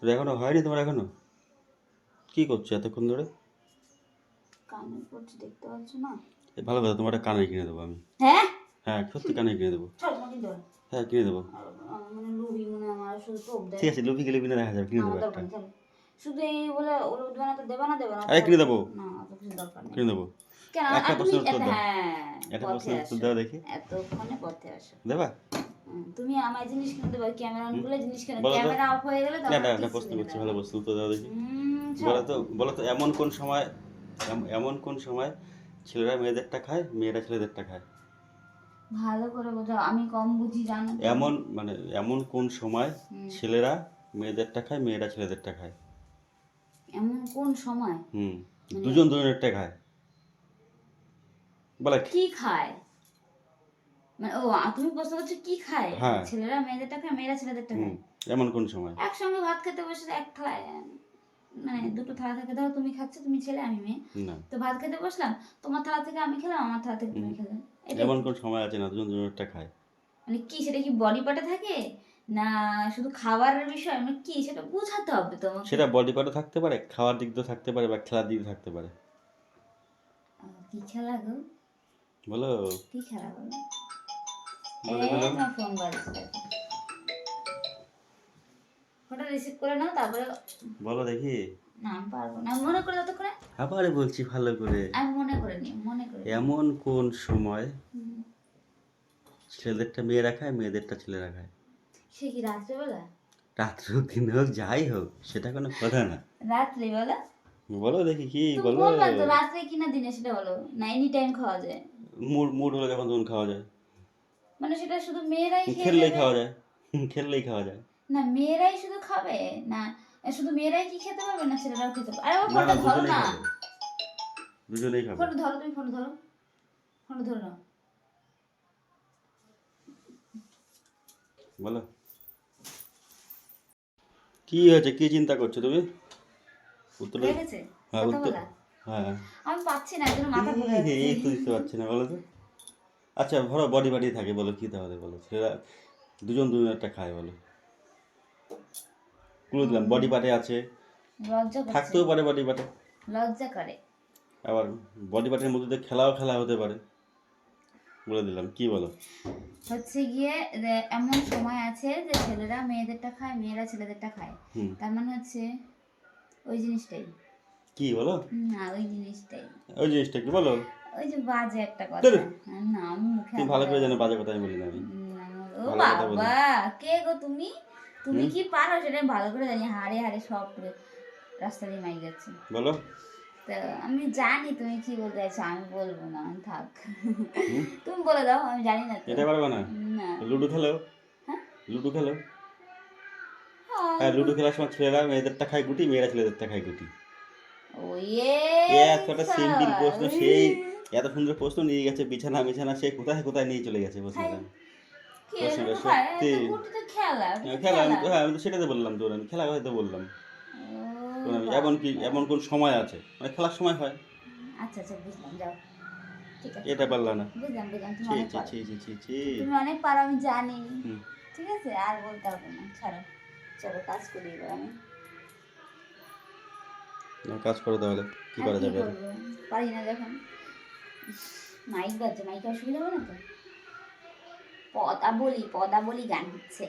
তোর এখনও হয়নি তোমার এখনও? কি করছ এতক্ষণ ধরে? কানে পড়ছে দেখতে পাচ্ছ না? এ ভালো কথা তোমার একটা কানে কিনে দেবো আমি। হ্যাঁ? হ্যাঁ সত্যি কানে কিনে দেবো। চল তোমাকে দেবো হ্যাঁ কিনে দেবো। আমার মানে লুবি মনে হয় আমার শুধু টোপ দেয়। ঠিক আছে লুপি গেলে কিনে দেখা যাবে কিনে আমার দেবো দরকার একটা। নেই, চল। শুধু এই বলে ওলুদ বানাতে দেবে না দেবে না আরে কিনে দেবো। না অত কিছু দরকার নেই। কিনে দেবো। কেন একটা আর তুমি প্রশ্নের উত্তর এত- দাও। হ্যাঁ একটা পথে প্রশ্নের আসো। দাও দেখি। এতক্ষণে পথে আসো। দেবা? তুমি আমার জিনিস কিনে দেবে ক্যামেরা অন করলে জিনিস কিনে ক্যামেরা অফ হয়ে গেলে না না না প্রশ্ন কিনে করছি ভালো প্রশ্ন উত্তর দাও দেখি। বলো তো বলো তো এমন কোন সময় এমন কোন সময় ছেলেরা মেয়েদেরটা খায় মেয়েরা ছেলেদেরটা খায়? ভালো করে বোঝাও আমি কম বুঝি জানো এমন মানে এমন কোন সময়। ছেলেরা মেয়েদেরটা খায় মেয়েরা ছেলেদেরটা খায়? এমন কোন সময়? হুম মানে দুজন দুজনেরটা খায়। বলে কি খায়? মানে ও তুমি প্রশ্ন করছ কি খায়? হ্যাঁ। ছেলেরা মেয়েদেরটা খায় মেয়েরা ছেলেদেরটা খায়। এমন কোন সময়? একসঙ্গে ভাত খেতে বসে এক থালায় মানে দুটো থালা থেকে ধরো তুমি খাচ্ছ তুমি ছেলে আমি মেয়ে। না। তো ভাত খেতে বসলাম তোমার থালা থেকে আমি খেলাম আমার থালা থেকে তুমি খেলে। এমন কোন সময় আছে না দুজন দুজনেরটা খায়? মানে কি সেটা কি বডি পার্টে থাকে? না শুধু খাবারের বিষয়? মানে কি সেটা বোঝাতে হবে তোমাকে। সেটা বডি পার্টে থাকতে পারে খাওয়ার দিক দিয়ে থাকতে পারে বা খেলার দিক থাকতে পারে। কি খেলা গো? বলো। কি খেলা বলো ফোন বাজছে। ফোনটা রিসিভ করে নাও তারপরে বলো দেখি। না আমি পারব না। মনে করে ততক্ষণে আবার বলছি ভালো করে। আমি মনে করে নি মনে করে এমন কোন সময় ছেলেদেরটা মেয়েরা খায় মেয়েদেরটা ছেলেরা খায় সে কি রাত্রেবেলা রাত্র হোক দিন হোক যাই হোক সেটা কোনো কথা না। রাত্রে রাত্রিবেলা বলো দেখি কি বলো। রাত্রে কিনা দিনে সেটা বলো। না এনি টাইম খাওয়া যায়। মুড মুড হলে যখন তখন খাওয়া যায়। মানে সেটা শুধু মেয়েরাই খেললেই খাওয়া যায়। খেললেই খাওয়া যায়। না মেয়েরাই শুধু খাবে? না শুধু মেয়েরাই কি খেতে পারবে? না ছেলেরাও খেতে পারবে। আরে ফোনটা ধরো না। দুজনেই খাবে। ফোনটা ধরো তুমি ফোনটা ধরো। ফোনটা ধরো না বলো। কি হয়েছে? কি চিন্তা করছ তুমি? উত্তর হ্যাঁ উত্তর। হ্যাঁ। আমি পাচ্ছি না একজন মাথা ঘুরে এই- তো। দিতে পারছি না বলো তো। আচ্ছা ধরো বডি বাডি থাকে বলো কি তাহলে বলো? সেটা দুজন দুজন একটা খায় বলো। ক্লু দিলাম বডি পার্টে আছে। লজ্জা থাকতেও পারে বডি পার্টে লজ্জা করে। আবার বডি পার্টের মধ্যে দিয়ে খেলাও খেলা হতে পারে। বলে দিলাম কি বলো? হচ্ছে গিয়ে এমন সময় আছে যে ছেলেরা মেয়েদেরটা খায় মেয়েরা ছেলেদেরটা খায়। তার মানে হচ্ছে ওই জিনিসটাই। কি বলো? না ওই জিনিসটাই। ওই জিনিসটা কি বলো? ওই যে বাজে একটা কথা। না আমি মুখে তুমি ভালো করে জানো বাজে কথা আমি বলি না আমি। ও। বাবা কে গো তুমি? তুমি কি পারো? সেটা ভালো করে জানি। হাড়ে হাড়ে সব রাস্তা দিয়ে মাই যাচ্ছে। বলো। তো আমি জানি তুমি কি বলতে চাইছো আমি বলব না থাক। তুমি বলে দাও আমি জানি না এটা পারবে না? না। লুডো খেলো? হ্যাঁ? লুডো খেলো? হ্যাঁ, হ্যাঁ লুডো খেলার সময় ছেলেরা মেয়েদেরটা খায় গুটি মেয়েরা ছেলেদেরটা খায় গুটি। ওয়ে এতটা সিম্পল প্রশ্ন সেই এত সুন্দর প্রশ্ন নিয়ে গেছে বিছানা বিছানা সে কোথায় কোথায় নিয়ে চলে গেছে প্রশ্নটা? প্রশ্নটা সত্যি। খেলা? হ্যাঁ, আমি তো- হ্যাঁ তো বললাম তো আমি খেলা হয়তো বললাম। তো আমি- এমন কি এমন কোন সময় আছে? মানে খেলার সময় হয়। আচ্ছা আচ্ছা বুঝলাম যাও। এটা পারলাম না। বুঝলাম বুঝলাম তুমি অনেক পারো। ছি ছি ছি ছি। তুমি অনেক পারো আমি জানি। ঠিক আছে আর বলতে হবে না। ছাড়ো চলো কাজ করি এবার আমি। কাজ করো তাহলে। কি করা যাবে পারি না যখন। মাইক বাজছে মাইকে অসুবিধা হবে না তো? পদা বলি পদা বলি গান হচ্ছে।